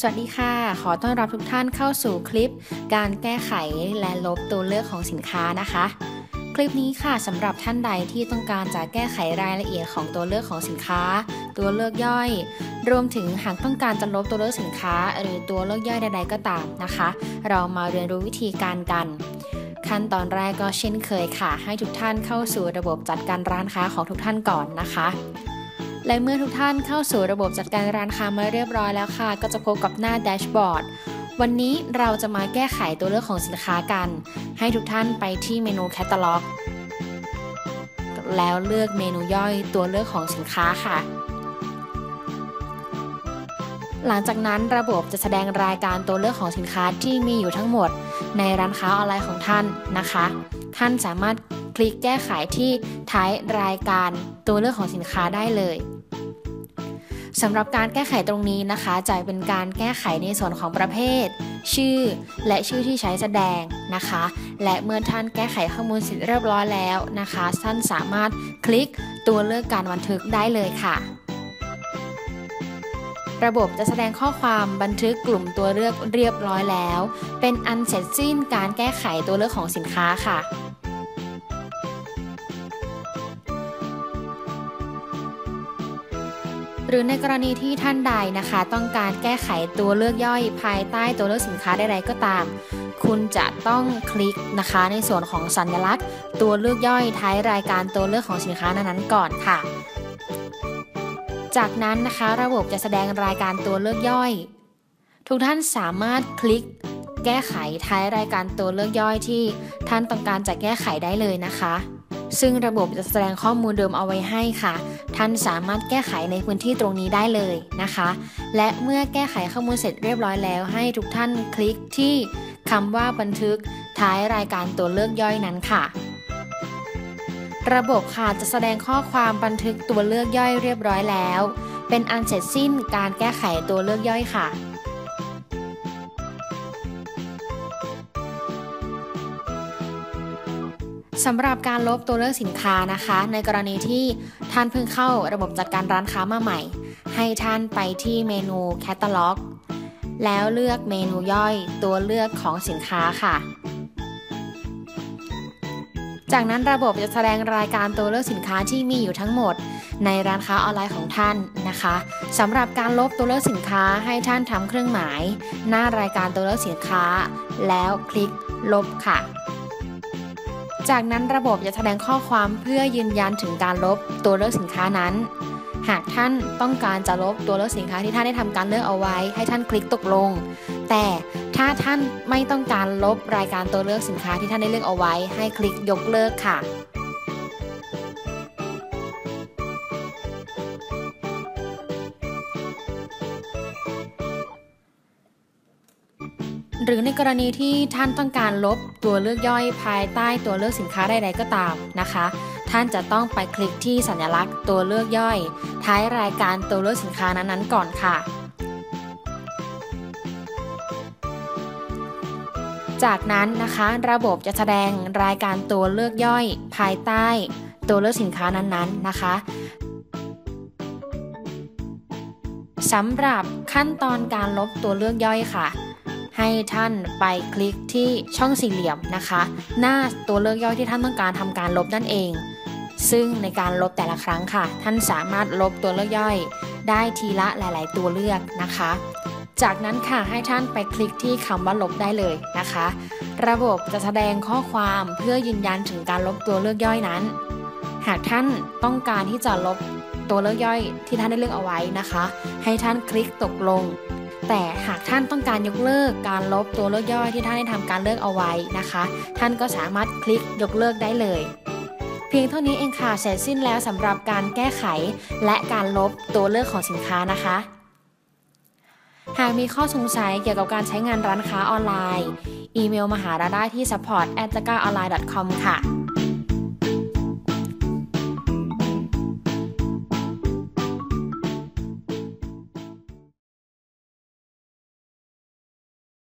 สวัสดีค่ะ ขอต้อนรับทุกท่านเข้าสู่คลิป การแก้ไขและลบตัวเลือกของสินค้านะคะ คลิปนี้ค่ะสำหรับท่านใดที่ต้องการจะแก้ไขรายละเอียดของตัวเลือกของสินค้า ตัวเลือกย่อย รวมถึงหากต้องการจะลบตัวเลือกสินค้า หรือตัวเลือกย่อยใด ๆ ก็ตามนะคะ เรามาเรียนรู้วิธีการกันขั้นตอนแรกก็เช่นเคยค่ะ ให้ทุกท่านเข้าสู่ระบบจัดการร้านค้าของทุกท่านก่อนนะคะ และเมื่อทุกท่านเข้าสู่ระบบจัดการร้านค้ามาเรียบร้อยแล้วค่ะ ก็จะพบกับหน้าแดชบอร์ดวันนี้เราจะมาแก้ไขตัวเลือกของสินค้ากัน ให้ทุกท่านไปที่เมนูแคตตาล็อกแล้วเลือกเมนูย่อยตัวเลือกของสินค้าค่ะ หลังจากนั้นระบบจะแสดงรายการตัวเลือกของสินค้าที่มีอยู่ทั้งหมด ในร้านค้าออนไลน์ของท่านนะคะ ท่านสามารถคลิกแก้ไขที่ท้ายรายการตัวเลือกของสินค้าได้เลย สำหรับการแก้ไขตรงนี้นะคะจะเป็นการแก้ไขในส่วนของประเภท ชื่อ และชื่อที่ใช้แสดงนะคะ และเมื่อท่านแก้ไขข้อมูลเสร็จเรียบร้อยแล้วนะคะท่านสามารถคลิกตัวเลือกการบันทึกได้เลยค่ะ ระบบจะแสดงข้อความบันทึกกลุ่มตัวเลือกเรียบร้อยแล้ว เป็นอันเสร็จสิ้นการแก้ไขตัวเลือกของสินค้าค่ะ หรือในกรณีที่ท่านใดนะคะ ต้องการแก้ไขตัวเลือกย่อยภายใต้ตัวเลือกสินค้าใดๆก็ตาม คุณจะต้องคลิกนะคะในส่วนของสัญลักษณ์ ตัวเลือกย่อยท้ายรายการตัวเลือกของสินค้านั้นๆก่อนค่ะ จากนั้นนะคะระบบจะแสดงรายการตัวเลือกย่อย ทุกท่านสามารถคลิกแก้ไขท้ายรายการตัวเลือกย่อยที่ท่านต้องการจะแก้ไขได้เลยนะคะ ซึ่งระบบจะแสดงข้อมูลเดิมเอาไว้ให้ค่ะ ท่านสามารถแก้ไขในพื้นที่ตรงนี้ได้เลยนะคะ และเมื่อแก้ไขข้อมูลเสร็จเรียบร้อยแล้ว ให้ทุกท่านคลิกที่คำว่าบันทึกท้ายรายการตัวเลือกย่อยนั้นค่ะ ระบบค่ะจะแสดงข้อความบันทึกตัวเลือกย่อยเรียบร้อยแล้ว เป็นอันเสร็จสิ้นการแก้ไขตัวเลือกย่อยค่ะ สำหรับการลบตัวเลือกสินค้านะคะ ในกรณีที่ท่านเพิ่งเข้าระบบจัดการร้านค้ามาใหม่ ให้ท่านไปที่เมนูแคตตาล็อกแล้วเลือกเมนูย่อยตัวเลือกของสินค้าค่ะ จากนั้นระบบจะแสดงรายการตัวเลือกสินค้าที่มีอยู่ทั้งหมด ในร้านค้าออนไลน์ของท่านนะคะสำหรับการลบตัวเลือกสินค้าให้ท่านทำเครื่องหมาย หน้ารายการตัวเลือกสินค้า แล้วคลิกลบค่ะ จากนั้นระบบจะแสดงข้อความเพื่อยืนยันถึงการลบตัวเลือกสินค้านั้น หากท่านต้องการจะลบตัวเลือกสินค้าที่ท่านได้ทำการเลือกเอาไว้ ให้ท่านคลิกตกลง แต่ถ้าท่านไม่ต้องการลบรายการตัวเลือกสินค้าที่ท่านได้เลือกเอาไว้ ให้คลิกยกเลิกค่ะ หรือในกรณีที่ท่านต้องการลบตัวเลือกย่อยภายใต้ตัวเลือกสินค้าใดๆก็ตามนะคะ ท่านจะต้องไปคลิกที่สัญลักษณ์ตัวเลือกย่อย ท้ายรายการตัวเลือกสินค้านั้นๆก่อนค่ะ จากนั้นนะคะระบบจะแสดงรายการตัวเลือกย่อย ภายใต้ตัวเลือกสินค้านั้นๆนะคะสำหรับขั้นตอนการลบตัวเลือกย่อยค่ะ ให้ท่านไปคลิกที่ช่องสี่เหลี่ยมนะคะ หน้าตัวเลือกย่อยที่ท่านต้องการทำการลบนั่นเอง ซึ่งในการลบแต่ละครั้งค่ะ ท่านสามารถลบตัวเลือกย่อย ได้ทีละหลาย ๆ ตัวเลือกนะคะ จากนั้นค่ะให้ท่านไปคลิกที่คำว่าลบได้เลยนะคะ ระบบจะแสดงข้อความเพื่อยืนยันถึงการลบตัวเลือกย่อยนั้น หากท่านต้องการที่จะลบตัวเลือกย่อยที่ท่านได้เลือกเอาไว้นะคะ ให้ท่านคลิกตกลง แต่หากท่านต้องการยกเลิกการลบตัวเลือกย่อยที่ท่านได้ทำการเลือกเอาไว้นะคะ ท่านก็สามารถคลิกยกเลิกได้เลย เพียงเท่านี้เองค่ะเสร็จสิ้นแล้วสำหรับการแก้ไข และการลบตัวเลือกของสินค้านะคะ หากมีข้อสงสัยเกี่ยวกับการใช้งานร้านค้าออนไลน์ อีเมลมาหาเราได้ที่ support at ค่ะ